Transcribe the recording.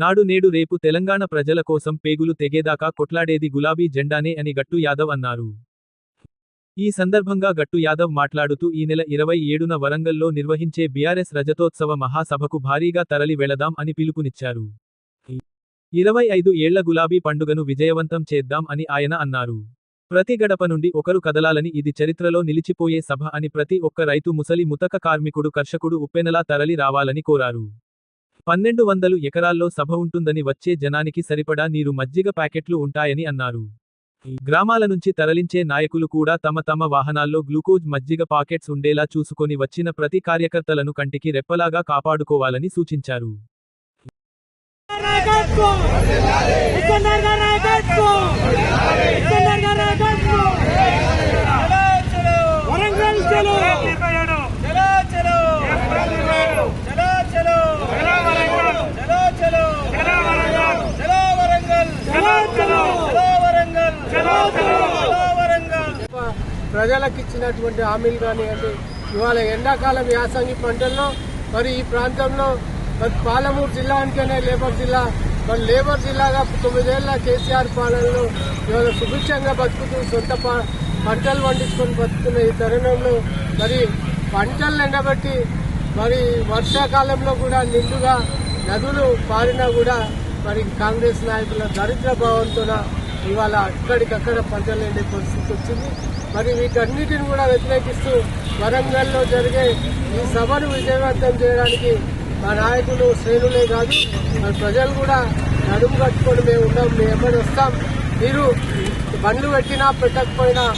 నాడు నేడు రేపు తెలంగాణ ప్రజల కోసం పేగులు తెగేదాకా కొట్లాడేది గులాబీ జెండానే అని గట్టు యాదవ్ అన్నారు. ఈ సందర్భంగా గట్టు యాదవ్ మాట్లాడుతూ ఈ నెల ఇరవై ఏడున వరంగల్లో నిర్వహించే బీఆర్ఎస్ రజతోత్సవ మహాసభకు భారీగా తరలి వెళదాం అని పిలుపునిచ్చారు. ఇరవై ఐదు ఏళ్ళ గులాబీ పండుగను విజయవంతం చేద్దాం అని ఆయన అన్నారు. ప్రతి గడప నుండి ఒకరు కదలాలని ఇది చరిత్రలో నిలిచిపోయే సభ అని ప్రతి ఒక్క రైతు ముసలి ముతక కార్మికుడు కర్షకుడు ఉప్పెనలా తరలి రావాలని కోరారు. పన్నెండు వందలు ఎకరాల్లో సభ ఉంటుందని వచ్చే జనానికి సరిపడా నీరు మజ్జిగ ప్యాకెట్లు ఉంటాయని అన్నారు. గ్రామాల నుంచి తరలించే నాయకులు కూడా తమ తమ వాహనాల్లో గ్లూకోజ్ మజ్జిగ పాకెట్స్ ఉండేలా చూసుకొని వచ్చిన ప్రతి కార్యకర్తలను కంటికి రెప్పలాగా కాపాడుకోవాలని సూచించారు. ప్రజలకు ఇచ్చినటువంటి హామీలు కానివ్వండి ఇవాళ ఎండాకాలం యాసంగి పంటల్లో మరి ఈ ప్రాంతంలో మరి పాలమూరు జిల్లా అంటేనే లేబర్ జిల్లా మరి లేబర్ జిల్లాగా తొమ్మిదేళ్ళ కేసీఆర్ పాలనలో ఇవాళ సుభిక్షంగా బతుకుతూ సొంత పంటలు పండించుకొని బతుకుతున్న ఈ తరుణంలో మరి పంటలు ఎండబట్టి మరి వర్షాకాలంలో కూడా నిండుగా నదులు పారినా కూడా మరి కాంగ్రెస్ నాయకుల దరిద్ర భావంతో ఇవాళ అక్కడికక్కడ పంటలు ఎండే పరిస్థితి వచ్చింది. మరి వీటన్నిటిని కూడా వ్యతిరేకిస్తూ వరంగల్లో జరిగే ఈ సభను విజయవంతం చేయడానికి మా నాయకులు శ్రేణులే కాదు మరి ప్రజలు కూడా నడుము కట్టుకొని మేము ఉన్నాం మేము ఎప్పటి వస్తాం. మీరు బండ్లు పెట్టినా పెట్టకపోయినా